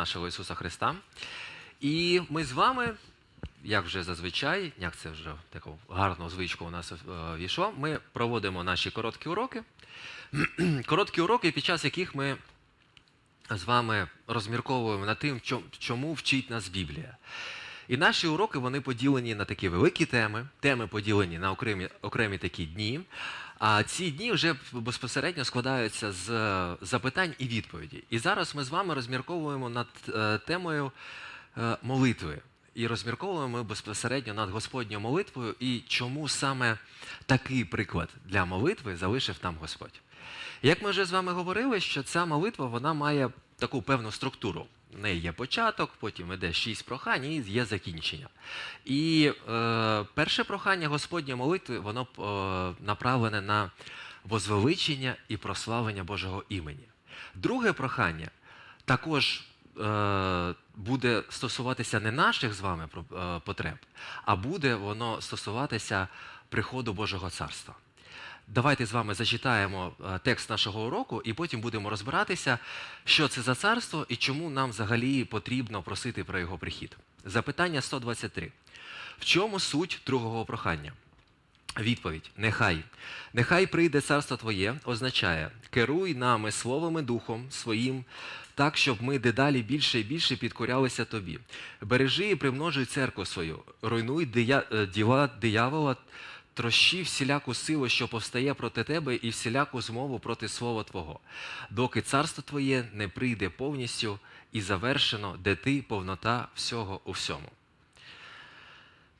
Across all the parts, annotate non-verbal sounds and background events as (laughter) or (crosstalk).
нашого Ісуса Христа. І ми з вами, як вже зазвичай, як це вже таку гарну звичку у нас е, війшло, ми проводимо наші короткі уроки. (clears throat) короткі уроки, під час яких ми з вами розмірковуємо над тим, чому вчить нас Біблія. І наші уроки вони поділені на такі великі теми. Теми поділені на окремі, окремі такі дні. А ці дні вже безпосередньо складаються з запитань і відповіді. І зараз ми з вами розмірковуємо над е, темою е, молитви. І розмірковуємо безпосередньо над Господньою молитвою і чому саме такий приклад для молитви залишив нам Господь. Як ми вже з вами говорили, що ця молитва вона має таку певну структуру. В неї є початок, потім йде шість прохань і є закінчення. І е, перше прохання Господньої молитви, воно е, направлене на возвеличення і прославлення Божого імені. Друге прохання також е, буде стосуватися не наших з вами е, потреб, а буде воно стосуватися приходу Божого царства. Давайте з вами зачитаємо е, текст нашого уроку, і потім будемо розбиратися, що це за царство і чому нам взагалі потрібно просити про його прихід. Запитання 123. В чому суть другого прохання? Відповідь: Нехай. Нехай прийде царство Твоє, означає, керуй нами словом і духом своїм, так, щоб ми дедалі більше і більше підкорялися Тобі. Бережи і примножуй церкву свою, руйнуй дия- е, діла диявола, трощи всіляку силу, що повстає проти тебе, і всіляку змову проти слова Твого, доки царство Твоє не прийде повністю і завершено, де ти повнота всього у всьому.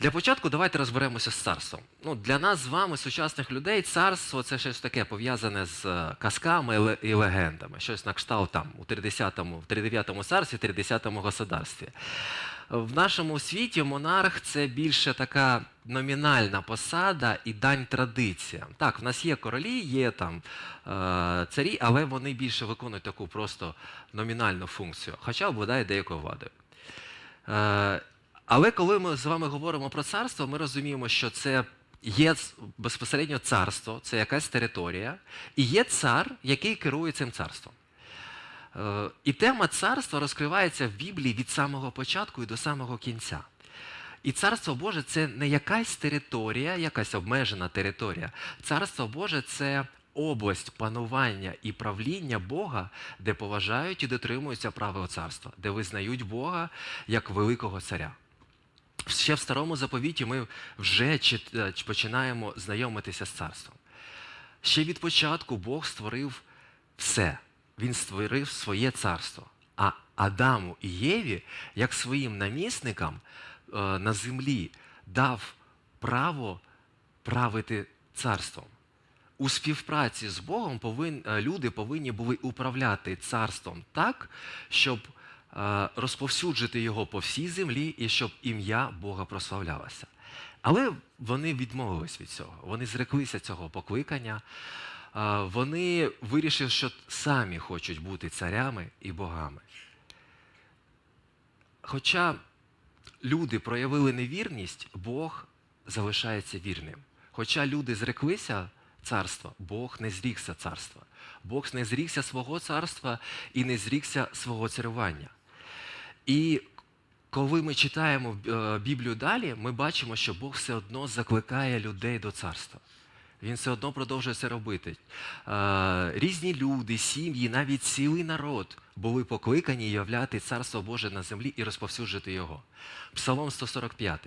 Для початку давайте розберемося з царством. Ну, для нас з вами, сучасних людей, царство це щось таке пов'язане з е, казками і легендами. Щось на кшталт там у 30-му, 39-му царстві, 30-му государстві. В нашому світі монарх це більше така номінальна посада і дань традиціям. Так, в нас є королі, є там е, царі, але вони більше виконують таку просто номінальну функцію, хоча обладають деякою владою. Е, але коли ми з вами говоримо про царство, ми розуміємо, що це є безпосередньо царство, це якась територія, і є цар, який керує цим царством. Е, І тема царства розкривається в Біблії від самого початку і до самого кінця. І царство Боже це не якась територія, якась обмежена територія. Царство Боже це область панування і правління Бога, де поважають і дотримуються правил царства, де визнають Бога як великого царя. Ще в старому заповіті ми вже е, починаємо знайомитися з царством. Ще від початку Бог створив все. Він створив своє царство. А Адаму і Єві, як своїм намісникам е, на землі, дав право правити царством. У співпраці з Богом повин, е, люди повинні були управляти царством так, щоб е, розповсюджити його по всій землі і щоб ім'я Бога прославлялося. Але вони відмовились від цього. Вони зреклися цього покликання. Вони вирішили, що самі хочуть бути царями і богами. Хоча люди проявили невірність, Бог залишається вірним. Хоча люди зреклися царства, Бог не зрікся царства. Бог не зрікся свого царства і не зрікся свого царювання. І коли ми читаємо е, Біблію далі, ми бачимо, що Бог все одно закликає людей до царства. Він все одно продовжує це робити. Різні люди, сім'ї, навіть цілий народ були покликані являти Царство Боже на землі і розповсюджити його. Псалом 145.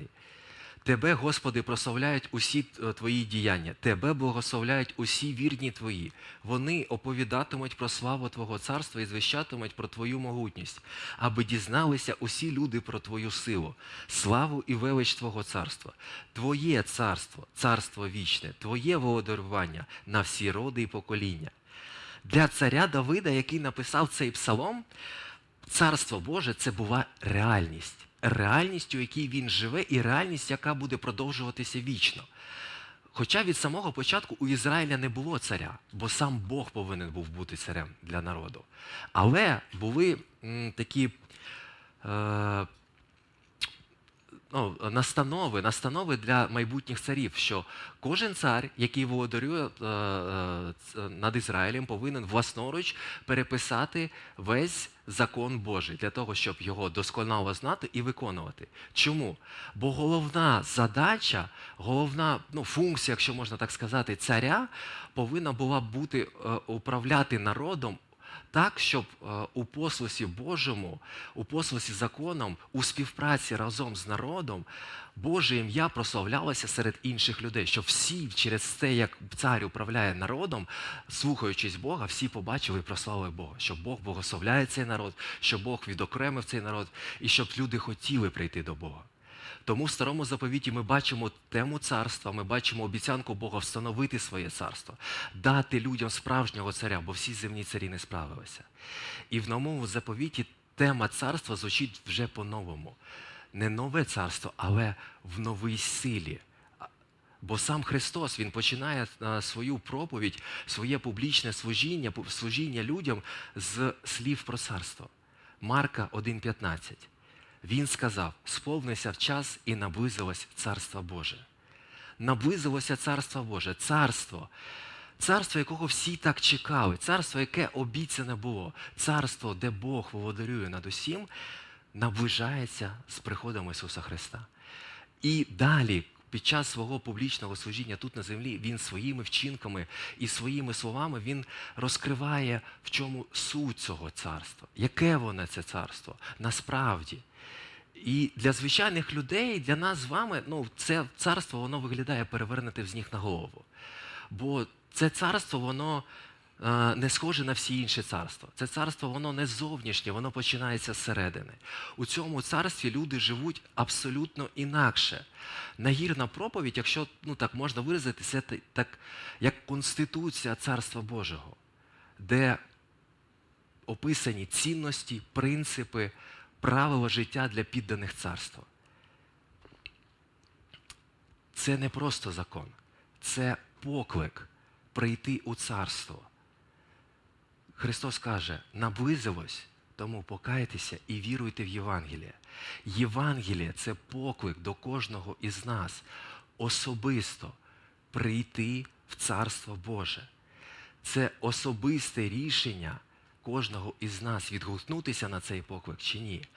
Тебе, Господи, прославляють усі е, твої діяння, Тебе благословляють усі вірні твої. Вони оповідатимуть про славу Твого царства і звіщатимуть про Твою могутність, аби дізналися усі люди про Твою силу, славу і велич Твого царства. Твоє царство, царство вічне, Твоє володарювання на всі роди і покоління. Для царя Давида, який написав цей псалом, Царство Боже це була реальність. Реальність, у якій він живе, і реальність, яка буде продовжуватися вічно. Хоча від самого початку у Ізраїля не було царя, бо сам Бог повинен був бути царем для народу. Але були такі е, ну, настанови, настанови для майбутніх царів, що кожен цар, який володарює е, е, над Ізраїлем, повинен власноруч переписати весь закон Божий для того, щоб його досконало знати і виконувати. Чому? Бо головна задача, головна ну, функція, якщо можна так сказати, царя повинна була бути е, управляти народом так, щоб е, у послусі Божому, у послусі законом, у співпраці разом з народом Боже ім'я прославлялося серед інших людей, щоб всі через те, як цар управляє народом, слухаючись Бога, всі побачили і прославили Бога, щоб Бог благословляє цей народ, щоб Бог відокремив цей народ, і щоб люди хотіли прийти до Бога. Тому в старому заповіті ми бачимо тему царства, ми бачимо обіцянку Бога встановити своє царство, дати людям справжнього царя, бо всі земні царі не справилися. І в новому заповіті тема царства звучить вже по-новому. Не нове царство, але в новій силі. Бо сам Христос Він починає свою проповідь, своє публічне служіння, служіння людям з слів про царство. Марка 1,15. Він сказав: сповнився в час і наблизилось Царство Боже. Наблизилося Царство Боже, царство, царство, якого всі так чекали, царство, яке обіцяне було, царство, де Бог володарює над усім, наближається з приходом Ісуса Христа. І далі, під час свого публічного служіння тут на землі, він своїми вчинками і своїми словами він розкриває, в чому суть цього царства, яке воно це царство насправді. І для звичайних людей, для нас з вами, ну, це царство воно виглядає перевернути з ніг на голову. Бо це царство, воно не схоже на всі інші царства. Це царство, воно не зовнішнє, воно починається зсередини. У цьому царстві люди живуть абсолютно інакше. Нагірна проповідь, якщо ну, так можна виразитися, це так, як конституція Царства Божого, де описані цінності, принципи, правила життя для підданих царства. Це не просто закон, це поклик прийти у царство. Христос каже, наблизилось, тому покайтеся і віруйте в Євангеліє. Євангеліє це поклик до кожного із нас особисто прийти в Царство Боже. Це особисте рішення кожного із нас відгукнутися на цей поклик чи ні.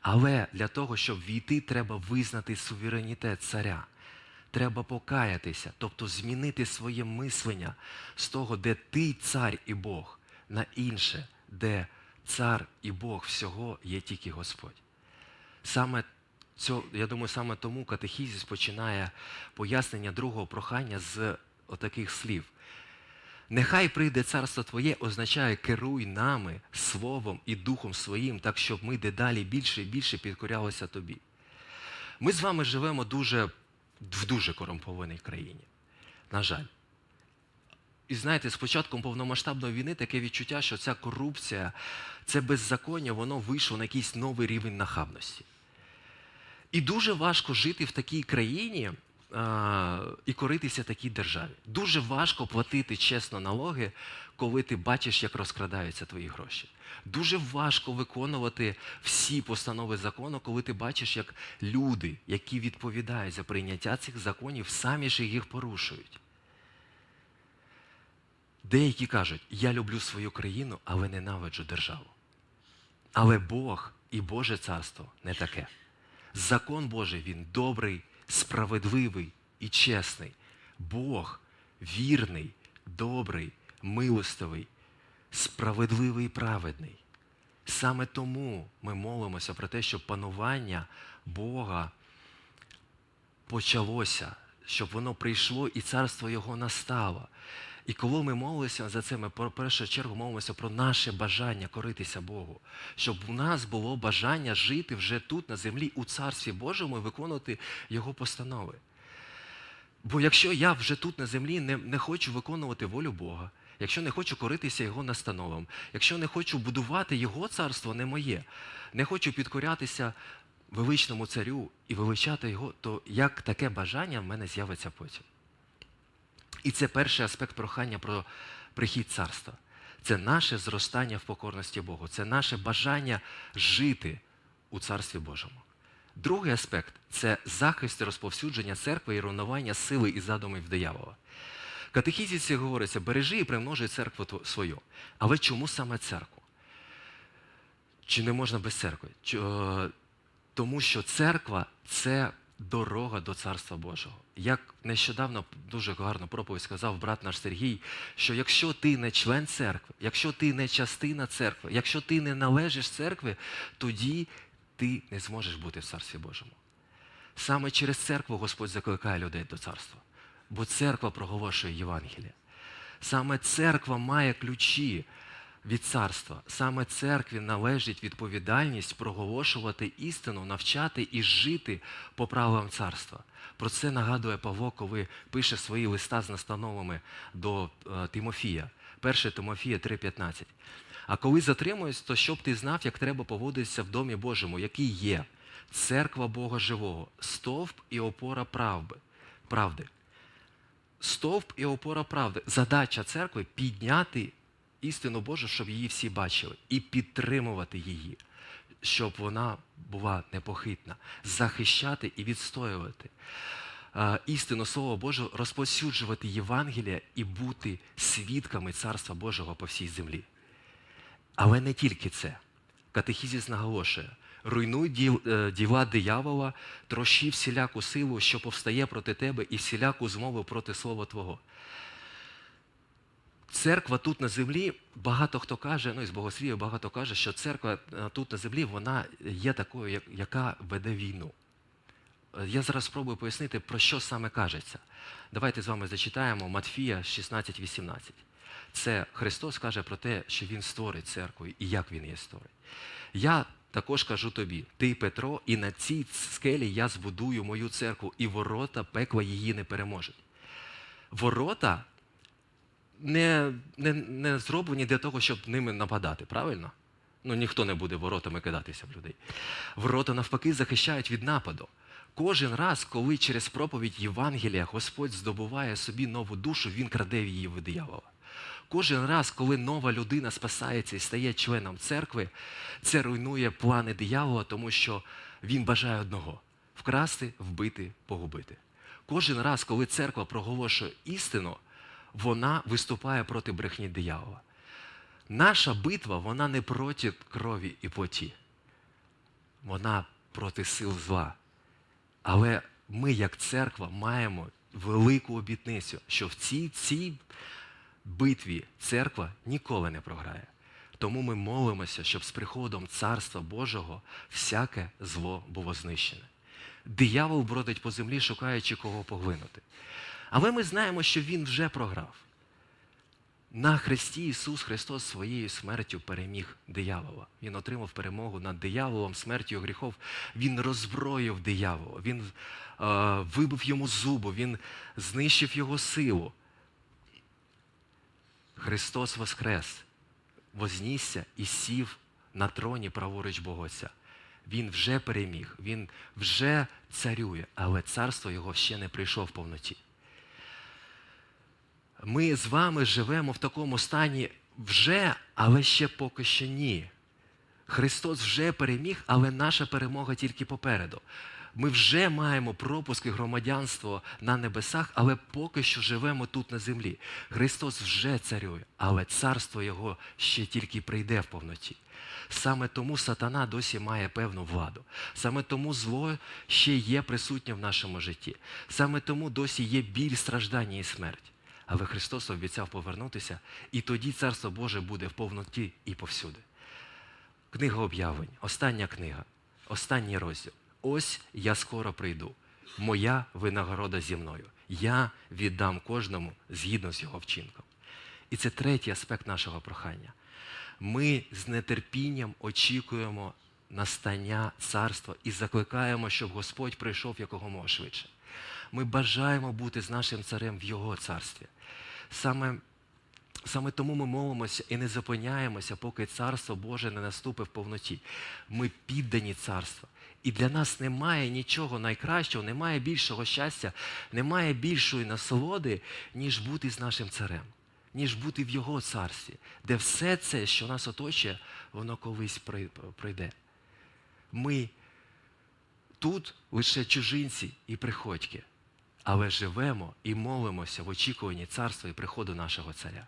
Але для того, щоб війти, треба визнати суверенітет царя. Треба покаятися, тобто змінити своє мислення з того, де ти цар і Бог, на інше, де цар і Бог всього є тільки Господь. Саме цьо, я думаю, саме тому катехізіс починає пояснення другого прохання з отаких слів. Нехай прийде царство Твоє означає керуй нами словом і духом своїм, так щоб ми дедалі більше і більше підкорялися тобі. Ми з вами живемо дуже, в дуже корумпованій країні. На жаль. І знаєте, з початком повномасштабної війни таке відчуття, що ця корупція, це беззаконня, воно вийшло на якийсь новий рівень нахабності. І дуже важко жити в такій країні а, і коритися такій державі. Дуже важко платити чесно налоги, коли ти бачиш, як розкрадаються твої гроші. Дуже важко виконувати всі постанови закону, коли ти бачиш, як люди, які відповідають за прийняття цих законів, самі ж їх порушують. Деякі кажуть, я люблю свою країну, але ненавиджу державу. Але Бог і Боже царство не таке. Закон Божий він добрий, справедливий і чесний. Бог вірний, добрий, милостивий, справедливий і праведний. Саме тому ми молимося про те, щоб панування Бога почалося, щоб воно прийшло і царство Його настало. І коли ми молимося за це, ми в першу чергу молимося про наше бажання коритися Богу, щоб у нас було бажання жити вже тут, на землі, у Царстві Божому і виконувати Його постанови. Бо якщо я вже тут на землі не, не хочу виконувати волю Бога, якщо не хочу коритися Його настановам, якщо не хочу будувати Його царство, не моє, не хочу підкорятися величному царю і величати його, то як таке бажання в мене з'явиться потім? І це перший аспект прохання про прихід царства. Це наше зростання в покорності Богу, це наше бажання жити у Царстві Божому. Другий аспект це захист і розповсюдження церкви і руйнування сили і задумів диявола. Катехізіці говориться, бережи і примножуй церкву свою. Але чому саме церкву? Чи не можна без церкви? Тому що церква це дорога до Царства Божого. Як нещодавно дуже гарно проповідь сказав брат наш Сергій, що якщо ти не член церкви, якщо ти не частина церкви, якщо ти не належиш церкві, тоді ти не зможеш бути в Царстві Божому. Саме через церкву Господь закликає людей до царства, бо церква проголошує Євангеліє. Саме церква має ключі від царства. Саме церкві належить відповідальність проголошувати істину, навчати і жити по правилам царства. Про це нагадує Павло, коли пише свої листа з настановами до е, Тимофія. 1 Тимофія 3,15. А коли затримуюсь, то щоб ти знав, як треба поводитися в домі Божому, який є церква Бога живого, стовп і опора правди. правди. Стовп і опора правди. Задача церкви підняти істину Божу, щоб її всі бачили, і підтримувати її, щоб вона була непохитна, захищати і відстоювати істину Слова Божого, розповсюджувати Євангелія і бути свідками Царства Божого по всій землі. Але не тільки це. Катехізіс наголошує: руйнуй е, діла диявола, трощи всіляку силу, що повстає проти тебе, і всіляку змову проти слова Твого. Церква тут на землі, багато хто каже, ну із богослів'я багато каже, що церква е, тут на землі вона є такою, яка веде війну. Е, Я зараз спробую пояснити, про що саме кажеться. Давайте з вами зачитаємо Матфія 16-18. Це Христос каже про те, що Він створить церкву і як Він її створить. Я також кажу тобі, ти, Петро, і на цій скелі я збудую мою церкву, і ворота пекла її не переможуть. Ворота не, не, не зроблені для того, щоб ними нападати, правильно? Ну, ніхто не буде воротами кидатися в людей. Ворота, навпаки, захищають від нападу. Кожен раз, коли через проповідь Євангелія Господь здобуває собі нову душу, Він краде її від диявола. Кожен раз, коли нова людина спасається і стає членом церкви, це руйнує плани диявола, тому що він бажає одного вкрасти, вбити, погубити. Кожен раз, коли церква проголошує істину, вона виступає проти брехні диявола. Наша битва, вона не проти крові і плоті. Вона проти сил зла. Але ми, як церква, маємо велику обітницю, що в цій, цій битві церква ніколи не програє. Тому ми молимося, щоб з приходом Царства Божого всяке зло було знищене. Диявол бродить по землі, шукаючи кого поглинути. Але ми знаємо, що він вже програв. На Христі Ісус Христос своєю смертю переміг диявола. Він отримав перемогу над дияволом, смертю гріхов. Він роззброїв диявола, він е, вибив йому зуби, він знищив його силу. Христос воскрес, вознісся і сів на троні праворуч Бога Отця. Він вже переміг, він вже царює, але царство його ще не прийшло в повноті. Ми з вами живемо в такому стані вже, але ще поки що ні. Христос вже переміг, але наша перемога тільки попереду. Ми вже маємо пропуск і громадянство на небесах, але поки що живемо тут на землі. Христос вже царює, але царство Його ще тільки прийде в повноті. Саме тому сатана досі має певну владу. Саме тому зло ще є присутнє в нашому житті. Саме тому досі є біль, страждання і смерть. Але Христос обіцяв повернутися, і тоді Царство Боже буде в повноті і повсюди. Книга об'явлень, остання книга, останній розділ. Ось я скоро прийду. Моя винагорода зі мною. Я віддам кожному згідно з його вчинком. І це третій аспект нашого прохання. Ми з нетерпінням очікуємо настання царства і закликаємо, щоб Господь прийшов якомога швидше. Ми бажаємо бути з нашим царем в Його царстві. Саме Саме тому ми молимося і не зупиняємося, поки Царство Боже не наступить в повноті. Ми піддані царства. І для нас немає нічого найкращого, немає більшого щастя, немає більшої насолоди, ніж бути з нашим царем, ніж бути в Його царстві, де все це, що нас оточує, воно колись прийде. Ми тут лише чужинці і приходьки, але живемо і молимося в очікуванні царства і приходу нашого царя.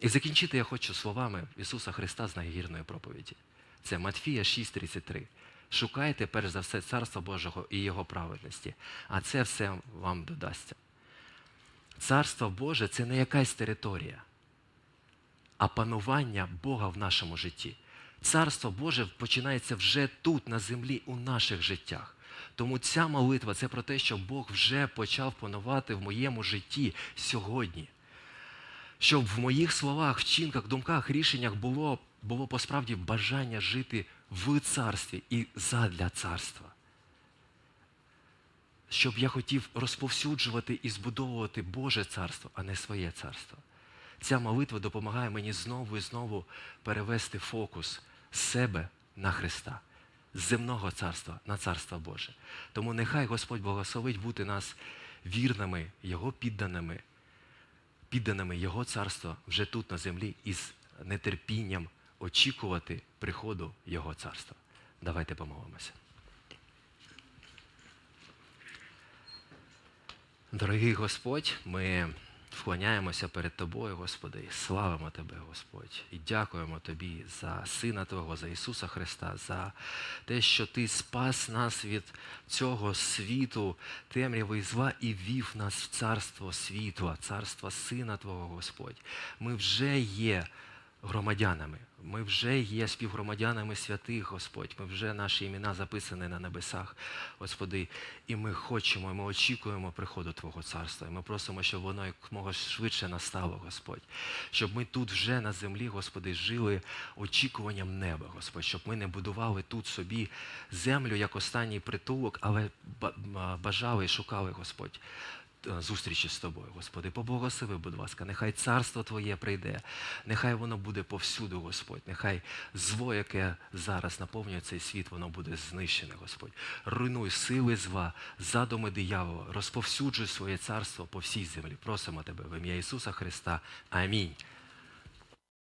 І закінчити я хочу словами Ісуса Христа з найгірної проповіді. Це Матфія 6:33. Шукайте перш за все Царства Божого і Його праведності, а це все вам додасться. Царство Боже це не якась територія, а панування Бога в нашому житті. Царство Боже починається вже тут, на землі, у наших життях. Тому ця молитва це про те, що Бог вже почав панувати в моєму житті сьогодні. Щоб в моїх словах, вчинках, думках, рішеннях було, було посправді бажання жити в царстві і задля царства. Щоб я хотів розповсюджувати і збудовувати Боже царство, а не своє царство. Ця молитва допомагає мені знову і знову перевести фокус з себе на Христа, земного царства на царство Боже. Тому нехай Господь благословить бути нас вірними, Його підданими, підданими Його царства вже тут на землі і з нетерпінням очікувати приходу Його царства. Давайте помолимося. Дорогий Господь, ми вклоняємося перед Тобою, Господи, і славимо Тебе, Господь, і дякуємо Тобі за Сина Твого, за Ісуса Христа, за те, що Ти спас нас від цього світу, темряви і зла, і вів нас в царство світла, царство Сина Твого, Господь. Ми вже є громадянами. Ми вже є співгромадянами святих, Господь. Ми вже наші імена записані на небесах, Господи. І ми хочемо, і ми очікуємо приходу Твого царства. І ми просимо, щоб воно якомога швидше настало, Господь. Щоб ми тут вже на землі, Господи, жили очікуванням неба, Господь, щоб ми не будували тут собі землю як останній притулок, але ба- ба- бажали і шукали, Господь зустрічі з тобою, Господи. Поблагослови, будь ласка, нехай царство Твоє прийде, нехай воно буде повсюду, Господь. Нехай зло, яке зараз наповнює цей світ, воно буде знищене, Господь. Руйнуй сили зла, задуми диявола, розповсюджуй своє царство по всій землі. Просимо Тебе в ім'я Ісуса Христа. Амінь.